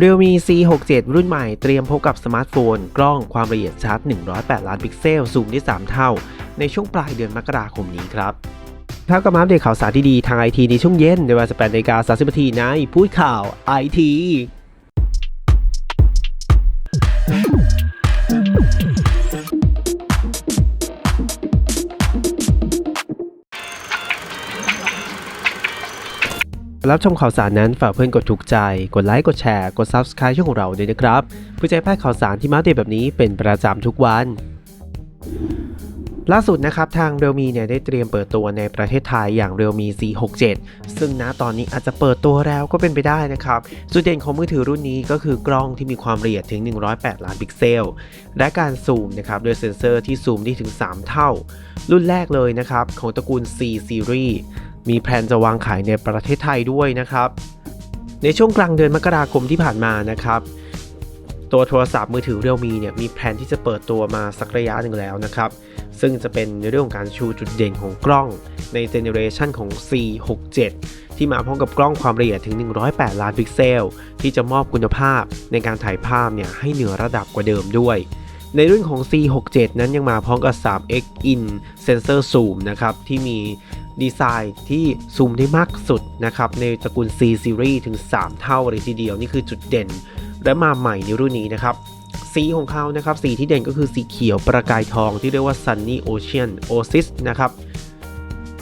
Realme C67 รุ่นใหม่เตรียมพบกับสมาร์ทโฟน กล้องความละเอียดชัด 108 ล้านพิกเซล ซูมได้ 3 เท่า ในช่วงปลายเดือนมกราคมนี้ครับครับก็มาอัปเดตข่าวสารที่ดีทางไอทีในช่วงเย็นในเวลา18นาฬิกา30นาทีในพูดข่าวไอที รับชมข่าวสารนั้นฝากเพื่อนกดถูกใจ กดไลค์กดแชร์กด Subscribe ช่องของเราด้วยนะครับเพื่อจะให้พลาดข่าวสารที่มาเดตแบบนี้เป็นประจำทุกวันล่าสุดนะครับ ทาง Realme เนี่ยได้เตรียมเปิดตัวในประเทศไทยอย่าง Realme C67 ซึ่งณตอนนี้อาจจะเปิดตัวแล้วก็เป็นไปได้นะครับ จุดเด่นของมือถือรุ่นนี้ก็คือกล้องที่มีความละเอียดถึง 108 ล้านพิกเซล และการซูมนะครับโดยเซ็นเซอร์ที่ซูมได้ถึง 3 เท่า รุ่นแรกเลยนะครับ ของตระกูล C Series มีแผนจะวางขายในประเทศไทยด้วยนะครับ ในช่วงกลางเดือนมกราคมที่ผ่านมานะครับ ตัวโทรศัพท์มือถือ Realme เนี่ยมีแผนที่จะเปิดตัวมาสักระยะหนึ่งแล้วนะครับ ซึ่งจะเป็นในเรื่องของการชูจุดเด่นของกล้องในเจเนอเรชันของ C67 ที่มาพร้อมกับกล้องความละเอียดถึง 108 ล้านพิกเซล ที่จะมอบคุณภาพในการถ่ายภาพเนี่ยให้เหนือระดับกว่าเดิมด้วย ในรุ่นของ C67 นั้นยังมาพร้อมกับ 3x in sensor zoom นะครับ ที่มี ดีไซน์ที่ซูมได้มากสุดนะครับในตระกูล C series ถึง 3 เท่าเลยทีเดียว นี่คือจุดเด่น และมาใหม่ในรุ่นนี้นะครับสีของเขานะครับสีที่เด่นก็คือสีเขียวประกายทองที่เรียกว่า Sunny Ocean Oasis นะครับ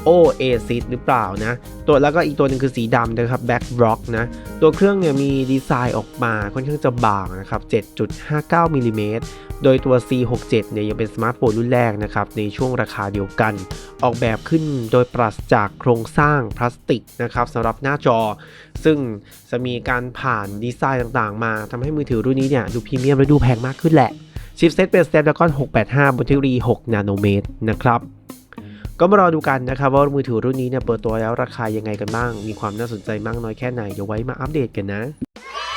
Oasis หรือเปล่านะ ตัวแล้วก็อีกตัวหนึงคือสีดำนะครับ Back Rock นะ ตัวเครื่องเนี่ยมีดีไซน์ออกมาค่อนข้างจะบางนะครับ 7.59มิลลิเมตรโดยตัว C67 เนี่ยยังเป็นสมาร์ทโฟนรุ่นแรกนะครับ ในช่วงราคาเดียวกัน ออกแบบขึ้นโดยปราศจากโครงสร้างพลาสติกนะครับสำหรับหน้าจอ ซึ่งจะมีการผ่านดีไซน์ต่างๆ มาทำให้มือถือรุ่นนี้เนี่ยดูพรีเมียมและดูแพงมากขึ้นแหละชิปเซตเป็น Snapdragon 685 บนเทคโนโลยี 6 นาโนเมตรนะครับ ก็มารอดูกันนะครับว่ามือถือรุ่นนี้เนี่ยเปิดตัวแล้วราคายังไงกันบ้าง มีความน่าสนใจมากน้อยแค่ไหน เดี๋ยวไว้มาอัปเดตกันนะ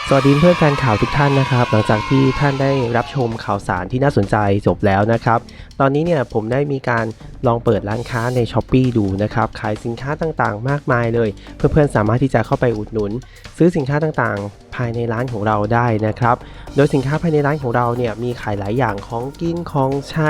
สวัสดีเพื่อนแฟนข่าวทุกท่านนะครับหลังจากที่ท่านได้รับชมข่าวสารที่น่าสนใจจบแล้วนะครับ ตอนนี้เนี่ยผมได้มีการลองเปิดร้านค้าใน s h อ p e e ดูนะครับขายสินค้าต่างๆ มากมายเลย เพื่อนๆสามารถที่จะเข้าไปอุดหนุน ซื้อสินค้าต่างๆ ภายในร้านของเราได้นะครับ โดยสินค้าภายในร้านของเราเนี่ยมีขายหลายอย่างของกินของใช้